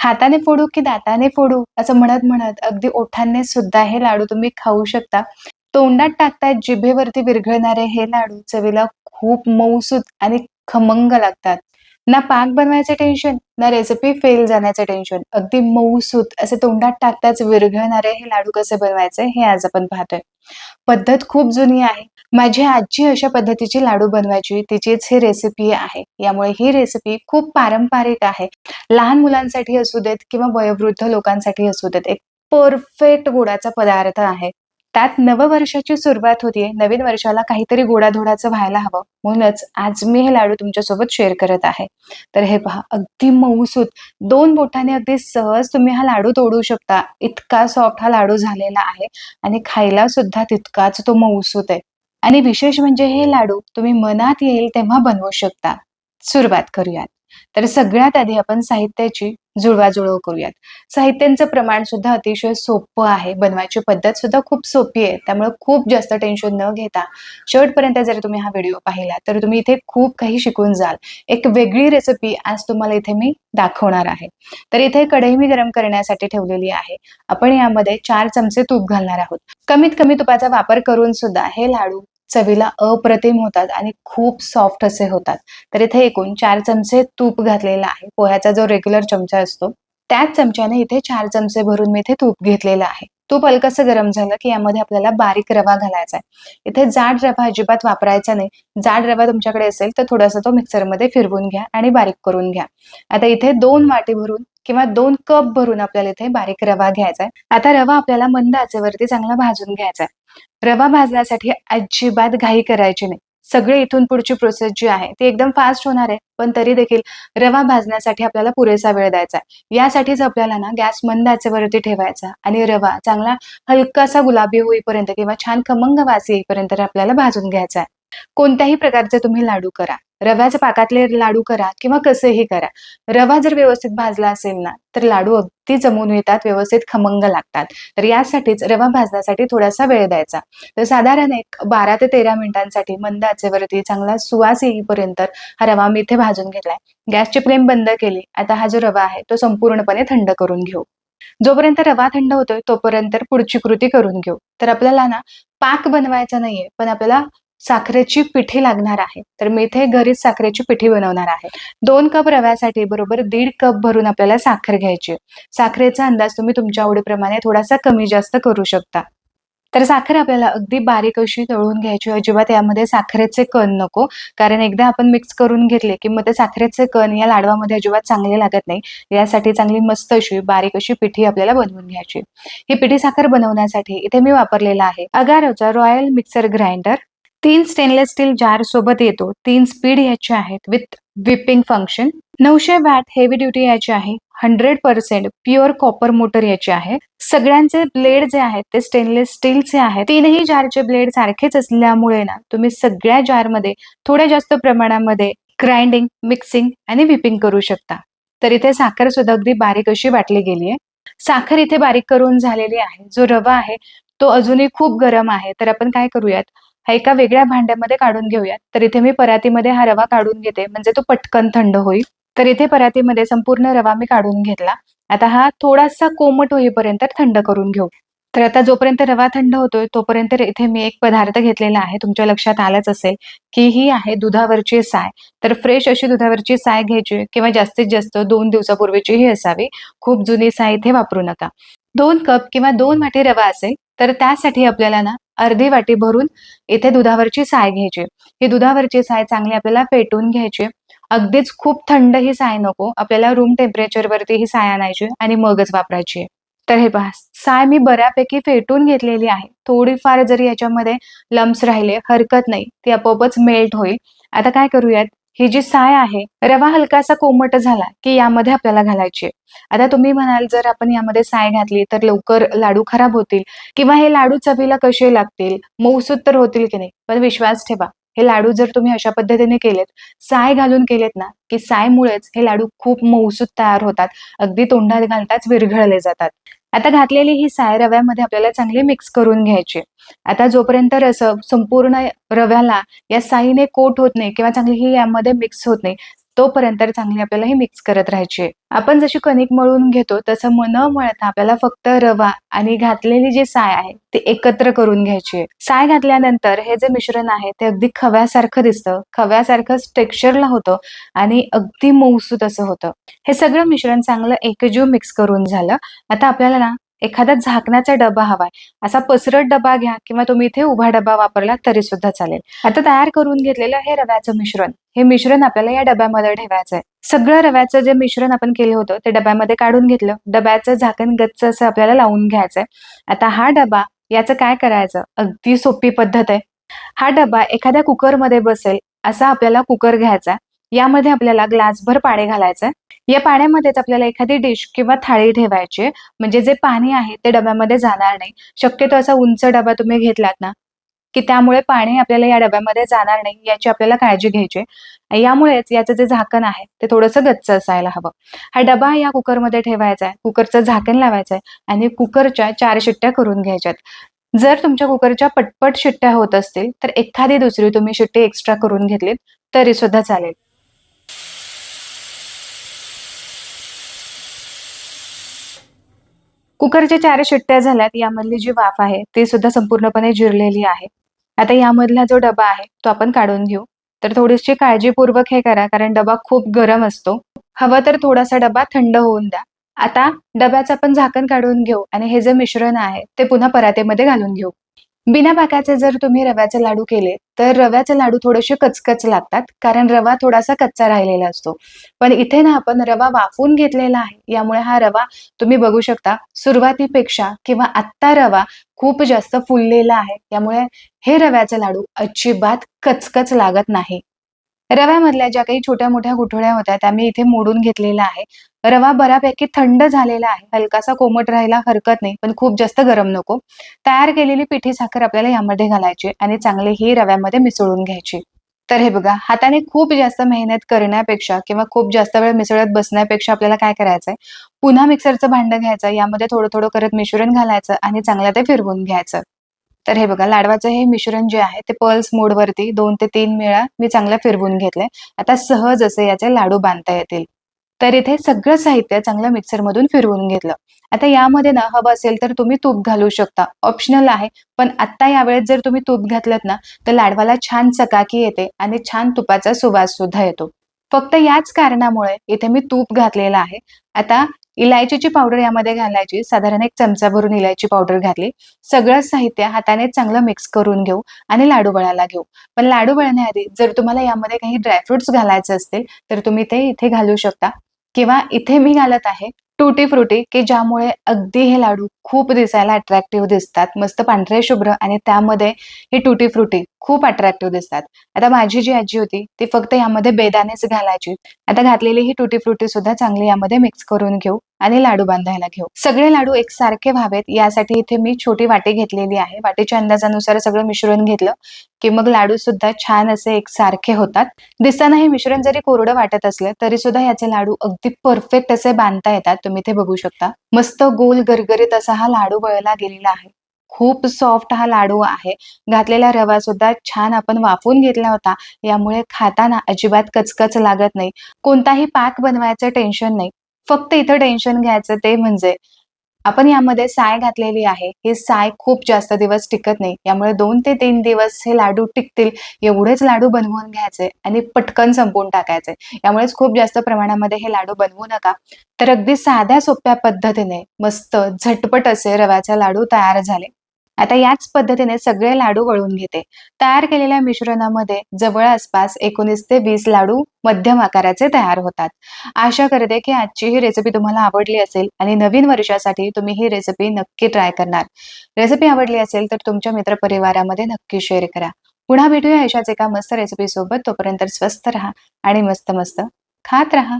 हाताने फोडू की दाताने फोडू? असं म्हणत म्हणत अगदी ओठांनी सुद्धा हे लाडू तुम्ही खाऊ शकता. तोंडात टाकतात जिभेवरती विरघळणारे हे लाडू चवीला खूप मऊसूत आणि खमंग लागतात. ना पाक बनवायचे टेन्शन ना रेसिपी फेल जाण्याचे टेन्शन अगदी मऊसूत असे तोंडात टाकताच विरघळणारे हे लाडू कसे बनवायचे हे आज आपण पाहतोय. पद्धत खूप जुनी आहे. माझी आजी अशा पद्धतीची लाडू बनवायची तिचीच ही रेसिपी आहे. यामुळे ही रेसिपी खूप पारंपरिक आहे. लहान मुलांसाठी असू देत किंवा वयोवृद्ध लोकांसाठी असू देत एक परफेक्ट गुडाचा पदार्थ आहे. त्यात नववर्षाची सुरुवात होतीये. नवीन वर्षाला काहीतरी गोडाधोडाचं व्हायला हवं. म्हणूनच आज मी हे लाडू तुमच्यासोबत शेअर करत आहे. तर हे पहा अगदी मऊसूत. दोन बोटाने अगदी सहज तुम्ही हा लाडू तोडू शकता. इतका सॉफ्ट हा लाडू झालेला आहे आणि खायला सुद्धा तितकाच तो मऊसूत आहे. आणि विशेष म्हणजे हे लाडू तुम्ही मनात येईल तेव्हा बनवू शकता. सुरुवात करूयात. तर सगळ्यात आधी आपण साहित्याची जुळवाजुळव करूयात. साहित्यांचं प्रमाण सुद्धा अतिशय सोपं आहे. बनवायची पद्धत सुद्धा खूप सोपी आहे. त्यामुळे खूप जास्त टेन्शन न घेता शेवटपर्यंत जर तुम्ही हा व्हिडिओ पाहिला तर तुम्ही इथे खूप काही शिकून जाल. एक वेगळी रेसिपी आज तुम्हाला इथे मी दाखवणार आहे. तर इथे कढई मी गरम करण्यासाठी ठेवलेली आहे. आपण यामध्ये चार चमचे तूप घालणार आहोत. कमीत कमी तुपाचा वापर करून सुद्धा हे लाडू चवीला अप्रतिम होतात आणि खूप सॉफ्ट असे होतात. तर इथे एकूण चार चमचे तूप घातलेला आहे. पोह्याचा जो रेग्युलर चमचा असतो त्याच चमच्याने इथे चार चमचे भरून मी इथे तूप घेतलेलं आहे. तूप हलकसं गरम झालं की यामध्ये आपल्याला बारीक रवा घालायचा आहे. इथे जाड रवा अजिबात वापरायचा नाही. जाड रवा तुमच्याकडे असेल तर थोडासा तो मिक्सरमध्ये फिरवून घ्या आणि बारीक करून घ्या. आता इथे दोन वाटी भरून किंवा दोन कप भरून आपल्याला इथे बारीक रवा घ्यायचा आहे आता रवा आपल्याला मंद आचेवरती चांगला भाजून घ्यायचा आहे रवा भाजण्यासाठी अजिबात घाई करायची नाही. सगळे इथून पुढची प्रोसेस जी आहे ती एकदम फास्ट होणार आहे पण तरी देखील रवा भाजण्यासाठी आपल्याला पुरेसा वेळ द्यायचा आहे यासाठीच आपल्याला ना गॅस मंद आचेवरती ठेवायचा आणि रवा चांगला हलकासा गुलाबी होईपर्यंत किंवा छान खमंग वास येईपर्यंत आपल्याला भाजून घ्यायचा आहे कोणत्याही प्रकारचे तुम्ही लाडू करा. रव्याच्या पाकातले लाडू करा किंवा कसेही करा. रवा जर व्यवस्थित भाजला असेल ना तर लाडू अगदी जमून येतात व्यवस्थित खमंग लागतात. तर यासाठीच रवा भाजण्यासाठी थोडासा वेळ द्यायचा. तर साधारण एक बारा ते तेरा मिनिटांसाठी मंद आचेवरती चांगला सुवास येईपर्यंत हा रवा मी इथे भाजून घेतलाय. गॅसची फ्लेम बंद केली. आता हा जो रवा आहे तो संपूर्णपणे थंड करून घेऊ. जोपर्यंत रवा थंड होतोय तोपर्यंत पुढची कृती करून घेऊ. तर आपल्याला ना पाक बनवायचा नाहीये पण आपल्याला साखरेची पिठी लागणार आहे. तर मी इथे घरीच साखरेची पिठी बनवणार आहे. दोन कप रव्यासाठी बरोबर दीड कप भरून आपल्याला साखर घ्यायची. साखरेचा अंदाज तुम्ही तुमच्या आवडीप्रमाणे थोडासा कमी जास्त करू शकता. तर साखर आपल्याला अगदी बारीक अशी तळून घ्यायची अजिबात यामध्ये साखरेचे कण नको. कारण एकदा आपण मिक्स करून घेतले की मग ते साखरेचे कण या लाडवामध्ये अजिबात चांगले लागत नाही. यासाठी चांगली मस्त अशी बारीक अशी पिठी आपल्याला बनवून घ्यायची. ही पिठी साखर बनवण्यासाठी इथे मी वापरलेला आहे. अगारोचा रॉयल मिक्सर ग्राइंडर तीन स्टेनलेस स्टील जार सोबत येतो. तीन स्पीड याचे आहेत. विथ विपिंग फंक्शन नऊशे वॅट हेवी ड्युटी याची आहे. Hundred percent pure copper motor याचे आहे. सगळ्यांचे ब्लेड जे आहेत ते स्टेनलेस स्टीलचे आहेत. तीनही जारचे ब्लेड सारखेच असल्यामुळे ना तुम्ही सगळ्या जारमध्ये थोड्या जास्त प्रमाणामध्ये ग्राइंडिंग मिक्सिंग आणि विपिंग करू शकता. तर इथे साखर सुद्धा अगदी बारीक अशी वाटली गेली आहे. साखर इथे बारीक करून झालेली आहे. जो रवा आहे तो अजूनही खूप गरम आहे. तर आपण काय करूयात? हा एका वेगळ्या भांड्यामध्ये काढून घेऊयात. तर इथे मी परातीमध्ये हा रवा काढून घेते. म्हणजे तो पटकन थंड होईल. तर इथे परातीमध्ये संपूर्ण रवा मी काढून घेतला. आता हा थोडासा कोमट होईपर्यंत थंड करून घेऊ. तर आता जोपर्यंत रवा थंड होतोय तोपर्यंत इथे मी एक पदार्थ घेतलेला आहे. तुमच्या लक्षात आलंच असेल की ही आहे दुधावरची साय. तर फ्रेश अशी दुधावरची साय घ्यायची किंवा जास्तीत जास्त दोन दिवसापूर्वीची ही असावी. खूप जुनी साय इथे वापरू नका. दोन कप किंवा दोन वाटी रवा असेल तर त्यासाठी आपल्याला ना अर्धी वाटी भरून इथे दुधावरची साय घ्यायची. ही दुधावरची साय चांगली आपल्याला फेटून घ्यायची. अगदीच खूप थंड ही साय नको. आपल्याला रूम टेम्परेचर वरती ही साय आणायची आणि मगच वापरायची. तर हे पहा साय मी बऱ्यापैकी फेटून घेतलेली आहे. थोडीफार जरी याच्यामध्ये लम्स राहिले हरकत नाही. ती आपोआपच मेल्ट होईल. आता काय करूयात? ही जी साय आहे रवा हलकासा कोमट झाला की यामध्ये आपल्याला घालायची आता तुम्ही म्हणाल जर आपण यामध्ये साय घातली तर लवकर लाडू खराब होतील किंवा हे लाडू चवीला कसे लागतील? मऊसूत तर होतील की नाही? पण विश्वास ठेवा. हे लाडू जर तुम्ही अशा पद्धतीने केलेत साय घालून केलेत ना की सायमुळेच हे लाडू खूप मऊसूत तयार होतात. अगदी तोंडात घालताच विरघळले जातात. आता घातलेली ही साय रव्यामध्ये आपल्याला चांगली मिक्स करून घ्यायची आता जोपर्यंत रस संपूर्ण रव्याला या साईने कोट होत नाही किंवा चांगली ही यामध्ये मिक्स होत नाही तोपर्यंत चांगली आपल्याला हे मिक्स करत राहायचे. आपण जशी कणिक मळून घेतो तसं न मळता आपल्याला फक्त रवा आणि घातलेली जी साय आहे ती एकत्र करून घ्यायची. साय घातल्यानंतर हे जे मिश्रण आहे ते अगदी खव्यासारखं दिसतं. खव्यासारखंच टेक्स्चरला होतं आणि अगदी मऊसूत असं होतं. हे सगळं मिश्रण चांगलं एकजीव मिक्स करून झालं. आता आपल्याला ना एखादा झाकण्याचा डबा हवाय असा पसरट डबा घ्या किंवा तुम्ही इथे उभा डबा वापरला तरी सुद्धा चालेल. आता तयार करून घेतलेलं हे रव्याचं मिश्रण. हे मिश्रण आपल्याला या डब्यामध्ये ठेवायचं आहे. सगळं रव्याचं जे मिश्रण आपण केलं होतं ते डब्यामध्ये काढून घेतलं. डब्याचं झाकण गच्च असं आपल्याला लावून घ्यायचंय. आता हा डबा याचं काय करायचं? अगदी सोपी पद्धत आहे. हा डबा एखाद्या कुकरमध्ये बसेल असा आपल्याला कुकर घ्यायचा यामध्ये आपल्याला ग्लासभर पाणी घालायचंय. या पाण्यामध्येच आपल्याला एखादी डिश किंवा थाळी ठेवायची म्हणजे जे पाणी आहे ते डब्यामध्ये जाणार नाही. शक्यतो असा उंच डबा तुम्ही घेतलात ना की त्यामुळे पाणी आपल्याला या डब्यामध्ये जाणार नाही याची आपल्याला काळजी घ्यायची यामुळेच याचं जे झाकण आहे ते थोडंसं गच्च असायला हवं. हा डबा या कुकरमध्ये ठेवायचा आहे. कुकरचं झाकण लावायचं आहे आणि कुकरच्या चार शिट्ट्या करून घ्यायच्यात. जर तुमच्या कुकरच्या पटपट शिट्ट्या होत असतील तर एखादी दुसरी तुम्ही शिट्टी एक्स्ट्रा करून घेतलीत तरी सुद्धा चालेल. कुकरच्या चार शिट्ट्या झाल्यात यामधली जी वाफ आहे ती सुद्धा संपूर्णपणे जिरलेली आहे. आता यामधला जो डबा आहे तो आपण काढून घेऊ. तर थोडीशी काळजीपूर्वक हे करा कारण डबा खूप गरम असतो. हवा तर थोडासा डबा थंड होऊन द्या. आता डब्याचं आपण झाकण काढून घेऊ आणि हे जे मिश्रण आहे ते पुन्हा परातेमध्ये घालून घेऊ. बिना पाकाचे जर तुम्ही रव्याचे लाडू केले तर रव्याचे लाडू थोडेसे कचकच लागतात कारण रवा थोडासा कच्चा राहिलेला असतो. पण इथे ना आपण रवा वाफून घेतलेला आहे यामुळे हा रवा तुम्ही बघू शकता सुरुवातीपेक्षा किंवा आत्ता रवा खूप जास्त फुललेला आहे त्यामुळे हे रव्याचे लाडू अजिबात कचकच लागत नाही. रव्यामधल्या ज्या काही छोट्या मोठ्या गुठळ्या होत्या त्या मी इथे मोडून घेतलेला आहे. रवा बऱ्यापैकी थंड झालेला आहे. हलकासा कोमट राहायला हरकत नाही पण खूप जास्त गरम नको. तयार केलेली पिठी साखर आपल्याला यामध्ये घालायची आणि चांगली ही रव्यामध्ये मिसळून घ्यायची. तर हे बघा हाताने खूप जास्त मेहनत करण्यापेक्षा किंवा खूप जास्त वेळ मिसळत बसण्यापेक्षा आपल्याला काय करायचंय? पुन्हा मिक्सरचं भांडं घ्यायचं यामध्ये थोडं थोडं करत मिश्रण घालायचं आणि चांगलं ते फिरवून घ्यायचं. तर हे बघा लाडवाचं हे मिश्रण जे आहे ते पल्स मोडवरती दोन ते तीन वेळा मी चांगलं फिरवून घेतलंय. आता सहज असे याचे लाडू बांधता येतील. तर इथे सगळं साहित्य चांगलं मिक्सरमधून फिरवून घेतलं. आता यामध्ये ना हवं असेल तर तुम्ही तूप घालू शकता. ऑप्शनल आहे पण आता यावेळेस जर तुम्ही तूप घातलं ना तर लाडवाला छान चकाकी येते आणि छान तुपाचा सुवास सुद्धा येतो. फक्त याच कारणामुळे इथे मी तूप घातलेलं आहे. आता इलायचीची पावडर यामध्ये घालायची. साधारण एक चमचा भरून इलायची पावडर घातली. सगळं साहित्य हाताने चांगलं मिक्स करून घेऊ आणि लाडू वळायला घेऊ. पण लाडू वळण्याआधी जर तुम्हाला यामध्ये काही ड्रायफ्रुट्स घालायचे असतील तर तुम्ही ते इथे घालू शकता. किंवा इथे मी घालत आहे टुटी फ्रुटी की ज्यामुळे अगदी हे लाडू खूप दिसायला अट्रॅक्टिव्ह दिसतात. मस्त पांढरे शुभ्र आणि त्यामध्ये हे टुटी फ्रुटी खूप अट्रॅक्टिव्ह दिसतात. आता माझी जी आजी होती ती फक्त यामध्ये बेदानेच घालायची. आता घातलेली ही टुटी फ्रुटी सुद्धा चांगली यामध्ये मिक्स करून घेऊ आणि लाडू बांधायला घेऊ. सगळे लाडू एकसारखे व्हावेत यासाठी इथे मी छोटी वाटी घेतलेली आहे. वाटीच्या अंदाजानुसार सगळं मिश्रण घेतलं की मग लाडू सुद्धा छान असे एकसारखे होतात. दिसताना हे मिश्रण जरी कोरडं वाटत असलं तरी सुद्धा याचे लाडू अगदी परफेक्ट असे बांधता येतात. तुम्ही ते बघू शकता. मस्त गोल गरगरीत असा हा लाडू वळला गेलेला आहे. खूप सॉफ्ट हा लाडू आहे. घातलेला रवा सुद्धा छान आपण वाफून घेतला होता. यामुळे खाताना अजिबात कचकच लागत नाही. कोणताही पाक बनवायचं टेन्शन नाही. फक्त इथं टेन्शन घ्यायचं ते म्हणजे आपण यामध्ये साय घातलेली आहे. ही साय खूप जास्त दिवस टिकत नाही. यामुळे दोन ते तीन दिवस हे लाडू टिकतील. एवढेच लाडू बनवून घ्यायचे आणि पटकन संपवून टाकायचे. यामुळेच खूप जास्त प्रमाणामध्ये हे लाडू बनवू नका. तर अगदी साध्या सोप्या पद्धतीने मस्त झटपट असे रव्याचे लाडू तयार झाले. आता याच पद्धतीने सगळे लाडू वळून घेते. तयार केलेल्या मिश्रणामध्ये जवळ आसपास एकोणीस ते वीस लाडू मध्यम आकाराचे तयार होतात. आशा करते की आजची ही रेसिपी तुम्हाला आवडली असेल आणि नवीन वर्षासाठी तुम्ही ही रेसिपी नक्की ट्राय करणार. रेसिपी आवडली असेल तर तुमच्या मित्रपरिवारामध्ये नक्की शेअर करा. पुन्हा भेटूया अशाच एका मस्त रेसिपी सोबत. तोपर्यंत स्वस्त राहा आणि मस्त मस्त खात राहा.